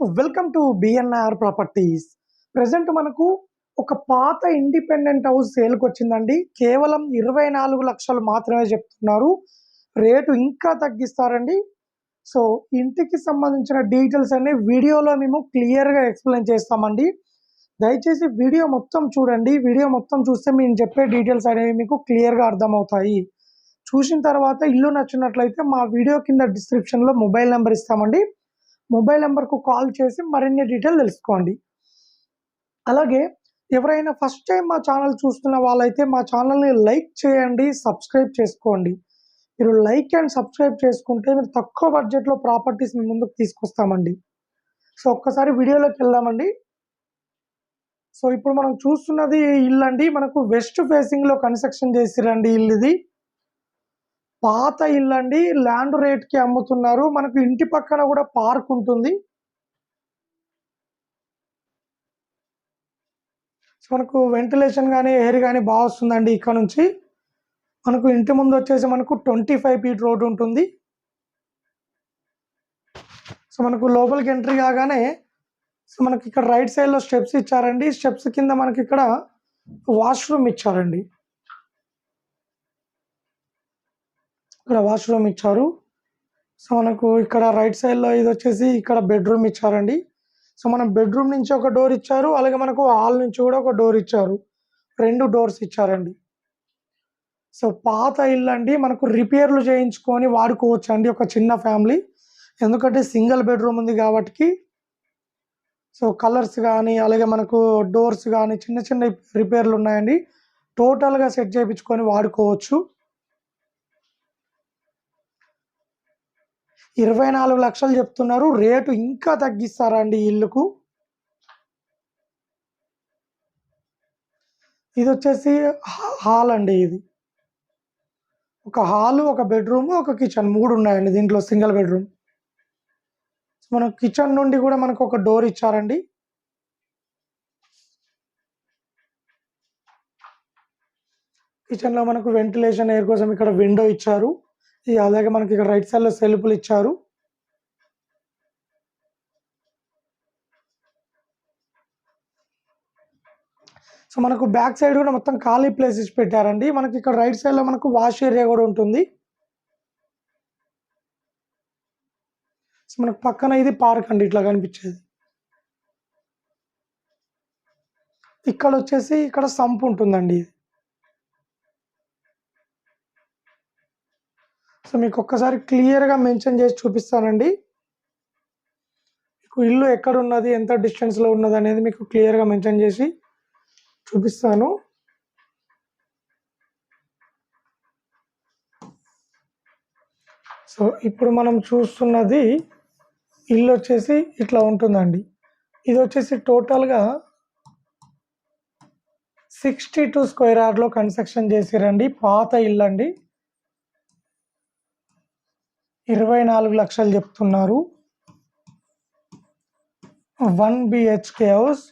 Welcome to BNR properties present మనకు ఒక పాత ఇండిపెండెంట్ హౌస్ సేల్కి వచ్చిందండి. కేవలం ఇరవై నాలుగు లక్షలు మాత్రమే చెప్తున్నారు. రేటు ఇంకా తగ్గిస్తారండి. సో ఇంటికి సంబంధించిన డీటెయిల్స్ అన్ని వీడియోలో మేము క్లియర్గా ఎక్స్ప్లెయిన్ చేస్తామండి. దయచేసి వీడియో మొత్తం చూడండి. వీడియో మొత్తం చూస్తే మేము చెప్పే డీటెయిల్స్ అనేవి మీకు క్లియర్గా అర్థమవుతాయి. చూసిన తర్వాత ఇల్లు నచ్చినట్లయితే మా వీడియో కింద డిస్క్రిప్షన్లో మొబైల్ నెంబర్ ఇస్తామండి. మొబైల్ నెంబర్కు కాల్ చేసి మరిన్ని డీటెయిల్ తెలుసుకోండి. అలాగే ఎవరైనా ఫస్ట్ టైం మా ఛానల్ చూస్తున్న వాళ్ళైతే మా ఛానల్ని లైక్ చేయండి సబ్స్క్రైబ్ చేసుకోండి. మీరు లైక్ అండ్ సబ్స్క్రైబ్ చేసుకుంటే మీరు తక్కువ బడ్జెట్లో ప్రాపర్టీస్ మీ ముందుకు తీసుకొస్తామండి. సో ఒక్కసారి వీడియోలోకి వెళ్దామండి. సో ఇప్పుడు మనం చూస్తున్నది ఇల్లు అండి మనకు వెస్ట్ ఫేసింగ్లో కన్స్ట్రక్షన్ చేసిరండి ఇల్లు ఇది పాత ఇల్లు అండి ల్యాండ్ రేట్కి అమ్ముతున్నారు. మనకు ఇంటి పక్కన కూడా పార్క్ ఉంటుంది. సో మనకు వెంటిలేషన్ కానీ ఎయిర్ కానీ బాగా వస్తుందండి ఇక్కడ నుంచి. మనకు ఇంటి ముందు వచ్చేసి మనకు ట్వంటీ ఫైవ్ ఫీట్ రోడ్ ఉంటుంది. సో మనకు లోపలికి ఎంట్రీ కాగానే సో మనకి ఇక్కడ రైట్ సైడ్లో స్టెప్స్ ఇచ్చారండి. స్టెప్స్ కింద మనకి ఇక్కడ వాష్రూమ్ ఇచ్చారండి. ఇక్కడ వాష్రూమ్ ఇచ్చారు. సో మనకు ఇక్కడ రైట్ సైడ్లో ఇది వచ్చేసి ఇక్కడ బెడ్రూమ్ ఇచ్చారండి. సో మనం బెడ్రూమ్ నుంచి ఒక డోర్ ఇచ్చారు. అలాగే మనకు హాల్ నుంచి కూడా ఒక డోర్ ఇచ్చారు. రెండు డోర్స్ ఇచ్చారండి. సో పాత ఇల్లు అండి. మనకు రిపేర్లు చేయించుకొని వాడుకోవచ్చు అండి ఒక చిన్న ఫ్యామిలీ ఎందుకంటే సింగిల్ బెడ్రూమ్ ఉంది కాబట్టి. సో కలర్స్ కానీ అలాగే మనకు డోర్స్ కానీ చిన్న చిన్న రిపేర్లు ఉన్నాయండి. టోటల్గా సెట్ చేయించుకొని వాడుకోవచ్చు. ఇరవై నాలుగు లక్షలు చెప్తున్నారు. రేటు ఇంకా తగ్గిస్తారా అండి ఇల్లుకు? ఇది వచ్చేసి హాల్ అండి ఇది. ఒక హాల్ ఒక బెడ్రూమ్ ఒక కిచెన్ మూడు ఉన్నాయండి దీంట్లో సింగిల్ బెడ్రూమ్. మన కిచెన్ నుండి కూడా మనకు ఒక డోర్ ఇచ్చారండి. కిచెన్లో మనకు వెంటిలేషన్ ఎయిర్ కోసం ఇక్కడ విండో ఇచ్చారు. అలాగే మనకి ఇక్కడ రైట్ సైడ్లో సెల్ఫ్లు ఇచ్చారు. సో మనకు బ్యాక్ సైడ్ కూడా మొత్తం ఖాళీ ప్లేసెస్ పెట్టారండి. మనకి ఇక్కడ రైట్ సైడ్లో మనకు వాష్ ఏరియా కూడా ఉంటుంది. సో మనకు పక్కన ఇది పార్క్ అండి ఇట్లా కనిపించేది. ఇక్కడ వచ్చేసి ఇక్కడ సంప్ ఉంటుందండి ఇది. సో మీకు ఒక్కసారి క్లియర్గా మెన్షన్ చేసి చూపిస్తానండి. మీకు ఇల్లు ఎక్కడ ఉన్నది ఎంత డిస్టెన్స్లో ఉన్నది అనేది మీకు క్లియర్గా మెన్షన్ చేసి చూపిస్తాను. సో ఇప్పుడు మనం చూస్తున్నది ఇల్లు వచ్చేసి ఇట్లా ఉంటుందండి. ఇది వచ్చేసి టోటల్గా సిక్స్టీ టూ స్క్వేర్ యార్డ్లో కన్స్ట్రక్షన్ చేసిరండి. పాత ఇల్లు అండి ఇరవై నాలుగు లక్షలు చెప్తున్నారు. వన్ బిహెచ్కే హౌస్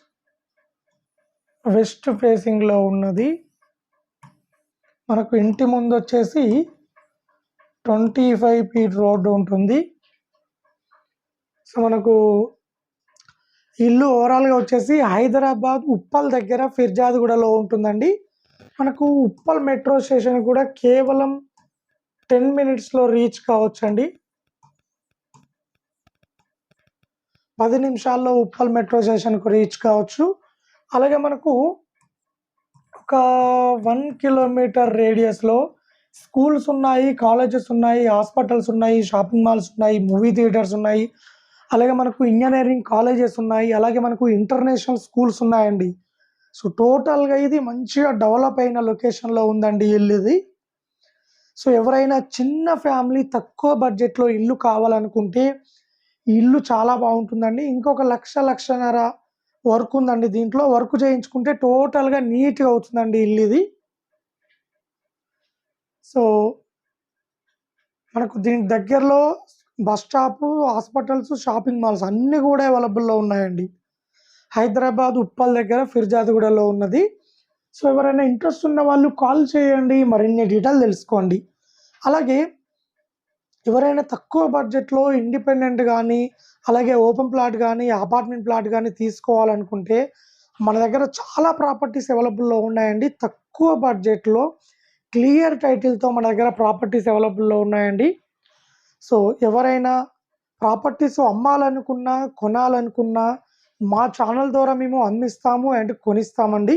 వెస్ట్ ఫేసింగ్లో ఉన్నది. మనకు ఇంటి ముందు వచ్చేసి ట్వంటీ ఫైవ్ ఫీట్ రోడ్డు ఉంటుంది. సో మనకు ఇల్లు ఓవరాల్గా వచ్చేసి హైదరాబాద్ ఉప్పల్ దగ్గర ఫిర్జాద్గూడలో ఉంటుందండి. మనకు ఉప్పల్ మెట్రో స్టేషన్ కూడా కేవలం టెన్ మినిట్స్లో రీచ్ కావచ్చండి. పది నిమిషాల్లో ఉప్పల్ మెట్రో స్టేషన్కు రీచ్ కావచ్చు. అలాగే మనకు ఒక వన్ కిలోమీటర్ రేడియస్లో స్కూల్స్ ఉన్నాయి కాలేజెస్ ఉన్నాయి హాస్పిటల్స్ ఉన్నాయి షాపింగ్ మాల్స్ ఉన్నాయి మూవీ థియేటర్స్ ఉన్నాయి. అలాగే మనకు ఇంజనీరింగ్ కాలేజెస్ ఉన్నాయి. అలాగే మనకు ఇంటర్నేషనల్ స్కూల్స్ ఉన్నాయండి. సో టోటల్గా ఇది మంచిగా డెవలప్ అయిన లొకేషన్లో ఉందండి ఇల్లు ఇది. సో ఎవరైనా చిన్న ఫ్యామిలీ తక్కువ బడ్జెట్లో ఇల్లు కావాలనుకుంటే ఈ ఇల్లు చాలా బాగుంటుందండి. ఇంకొక లక్ష లక్షన్నర వర్క్ ఉందండి దీంట్లో. వర్క్ చేయించుకుంటే టోటల్గా నీట్గా అవుతుందండి ఇల్లు ఇది. సో మనకు దీని దగ్గరలో bus stop hospitals shopping malls అన్నీ కూడా అవైలబుల్లో ఉన్నాయండి. హైదరాబాద్ ఉప్పల్ దగ్గర ఫిర్జాద్గూడలో ఉన్నది. సో ఎవరైనా ఇంట్రెస్ట్ ఉన్న వాళ్ళు కాల్ చేయండి మరిన్ని డీటెయిల్ తెలుసుకోండి అలాగే ఎవరైనా తక్కువ బడ్జెట్‌లో ఇండిపెండెంట్ కానీ అలాగే ఓపెన్ ప్లాట్ కానీ అపార్ట్మెంట్ ప్లాట్ కానీ తీసుకోవాలనుకుంటే, మన దగ్గర చాలా ప్రాపర్టీస్ అవైలబుల్‌లో ఉన్నాయండి. తక్కువ బడ్జెట్‌లో క్లియర్ టైటిల్‌తో మన దగ్గర ప్రాపర్టీస్ అవైలబుల్‌లో ఉన్నాయండి. సో, ఎవరైనా ప్రాపర్టీస్ అమ్మాలనుకున్నా, కొనాలనుకున్నా మా ఛానల్ ద్వారా మేము అందిస్తాము అండ్ కొనిస్తామండి.